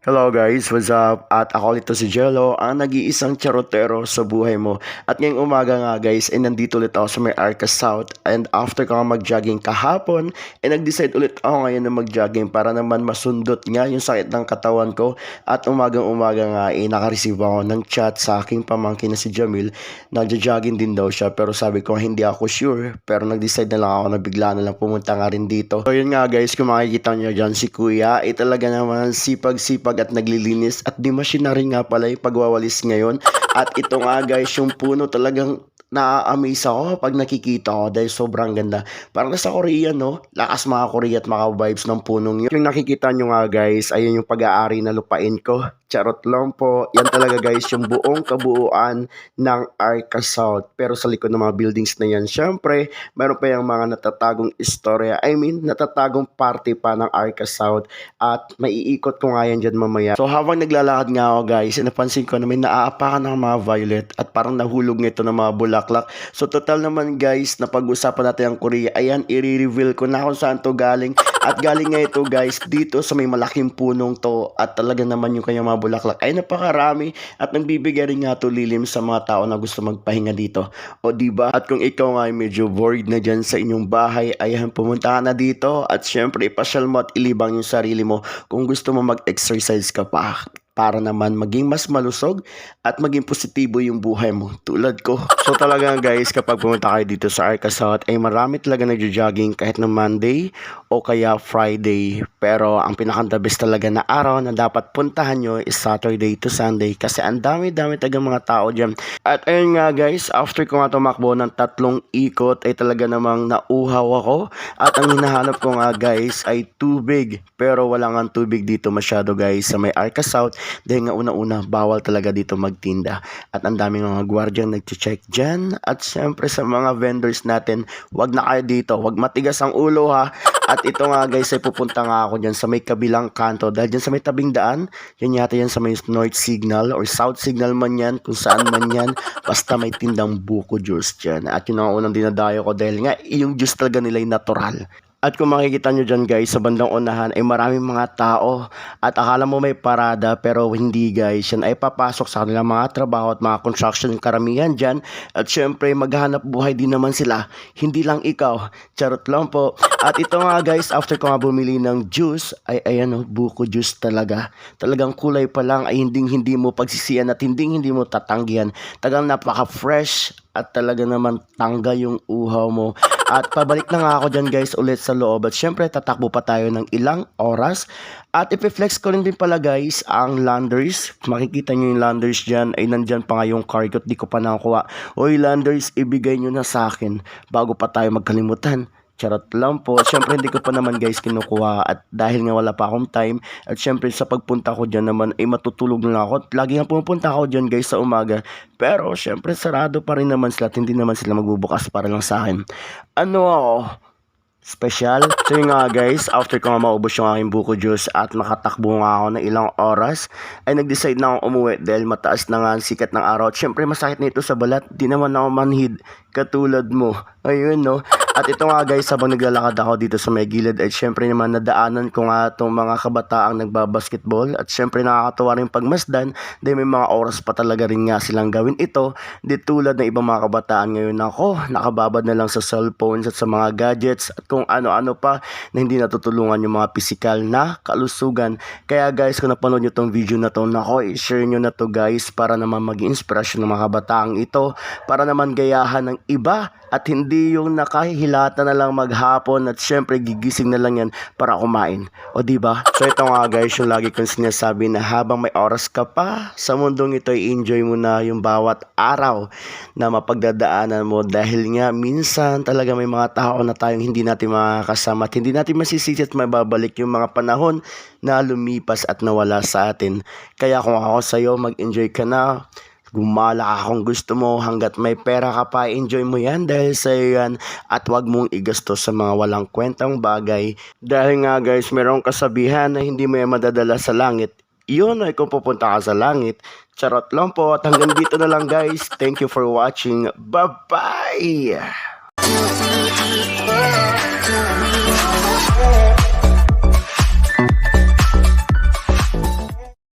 Hello guys, what's up? At ako ito si Jello, ang nag-iisang charotero sa buhay mo. At ngayong umaga nga guys, ay nandito ulit ako sa may Arca South. And after ko mag-jogging kahapon, ay nag-decide ulit ako ngayon na mag-jogging para naman masundot nga yung sakit ng katawan ko. At umagang umaga nga, ay nakareceive ako ng chat sa aking pamangkin na si Jamil. Nagja-jogging din daw siya, pero sabi ko hindi ako sure. Pero nag-decide na lang ako na bigla na lang pumunta nga rin dito. So yun nga guys, kung makikita nyo dyan si Kuya, ay talaga naman sipag-sipag at naglilinis at di machinery nga pala yung pagwawalis ngayon. At ito nga guys, yung puno talagang na-amaze ako pag nakikita ko dahil sobrang ganda. Parang nasa Korea, no? Lakas mga Korea at mga vibes ng punong yun. Yung nakikita nyo nga guys, ayun yung pag-aari na lupain ko. Charot lang po. Yan talaga guys, yung buong kabuuan ng Arca South. Pero sa likod ng mga buildings na yan, syempre, meron pa yung mga natatagong istorya. I mean, natatagong party pa ng Arca South. At maiikot ko nga yan dyan mamaya. So habang naglalakad nga ako guys, napansin ko na may naaapakan ng mga violet at parang nahulog nito ng mga bulaklak. So total naman guys, na pag-usapan natin ang Korea, ayan, i-reveal ko na kung saan to galing. At galing nga ito guys, dito sa may malaking punong to at talaga naman yung kanyang mga bulaklak ay napakarami at nagbibigay rin nga to lilim sa mga tao na gusto magpahinga dito. O di ba? At kung ikaw nga ay medyo bored na dyan sa inyong bahay, ayan, pumunta na dito at syempre ipasyal mo at ilibang yung sarili mo kung gusto mo mag-exercise ka pa para naman maging mas malusog at maging positibo yung buhay mo tulad ko. So talaga guys, kapag pumunta kayo dito sa Arca ay marami talaga nagjo-jogging kahit na Monday o kaya Friday. Pero ang pinaka best talaga na araw na dapat puntahan nyo is Saturday to Sunday kasi ang dami-dami talaga mga tao dyan. At ayun nga guys, after ko nga tumakbo ng tatlong ikot ay talaga namang nauhaw ako at ang hinahanap ko nga guys ay tubig. Pero wala nga tubig dito masyado guys sa may Arca South dahil nga una-una bawal talaga dito magtinda. At ang daming mga gwardiyan nagche-check dyan. At syempre sa mga vendors natin, wag na kayo dito, wag matigas ang ulo ha. At ito nga guys ay pupunta nga ako dyan sa may kabilang kanto dahil dyan sa may tabing daan, yan yata yan sa may north signal or south signal man yan, kung saan man yan, basta may tindang buko juice dyan. At yun ang unang dinadayo ko dahil nga yung juice talaga nila ay natural. At kung makikita nyo dyan guys, sa bandang unahan ay maraming mga tao at akala mo may parada pero hindi guys. Yan ay papasok sa kanilang mga trabaho at mga construction karamihan dyan. At syempre maghanap buhay din naman sila. Hindi lang ikaw. Charot lang po. At ito nga guys, after ko nga bumili ng juice, ay ayan oh, buko juice talaga. Talagang kulay pa lang ay hindi hindi mo pagsisiyan at hindi hindi mo tatanggihan. Talagang napaka-fresh at talaga naman tangga yung uhaw mo. At pabalik na nga ako dyan guys ulit sa loob. At syempre tatakbo pa tayo ng ilang oras. At ipiflex ko rin din pala guys ang landers. Makikita nyo yung landers dyan. Ay nandyan pa nga yung cargo di ko pa nakakuha. Oy landers, ibigay nyo na sa akin bago pa tayo magkalimutan. Charot lang po. Siyempre, hindi ko pa naman guys kinukuha at dahil nga wala pa akong time at siyempre sa pagpunta ko dyan naman ay matutulog na ako. At lagi nga pumupunta ako dyan guys sa umaga. Pero siyempre sarado pa rin naman sila at hindi naman sila magbubukas para lang sa akin. Ano ako? Special. So yun nga guys, after ko nga maubos yung aking buko juice at makatakbo nga ako ng ilang oras, ay nag-decide na akong umuwi dahil mataas na nga ang sikat ng araw. At syempre masakit nito sa balat, di naman ako manhid katulad mo. Ayun no. At ito nga guys, habang naglalakad ako dito sa may gilid, ay syempre naman nadaanan ko nga itong mga kabataang nagbabasketball. At syempre nakakatawa rin pagmasdan, dahil may mga oras pa talaga rin nga silang gawin ito. Di tulad ng ibang mga kabataan ngayon ako, nakababad na lang sa cellphones at sa mga gadgets at kung ano-ano pa na hindi natutulungan yung mga pisikal na kalusugan. Kaya guys, kung napanood nyo tong video na to, nako, i-share nyo na to guys para naman maging inspirasyon ng mga kabataang ito, para naman gayahan ng iba at hindi yung nakahihilata na lang maghapon at syempre gigising na lang yan para kumain. O di ba? So ito nga guys, yung lagi kong sinasabi na habang may oras ka pa sa mundong ito, i-enjoy mo na yung bawat araw na mapagdadaanan mo dahil nga minsan talaga may mga tao na tayong hindi natin makakasama at hindi natin masisisi at mababalik yung mga panahon na lumipas at nawala sa atin. Kaya kung ako sa'yo, mag-enjoy ka na Gumala akong gusto mo hanggat may pera ka pa, enjoy mo yan dahil sa'yo yan at wag mong igasto sa mga walang kwentang bagay. Dahil nga guys, merong kasabihan na hindi mo yan madadala sa langit. Iyon ay kung pupunta ka sa langit. Charot lang po at hanggang dito na lang guys. Thank you for watching. Bye-bye!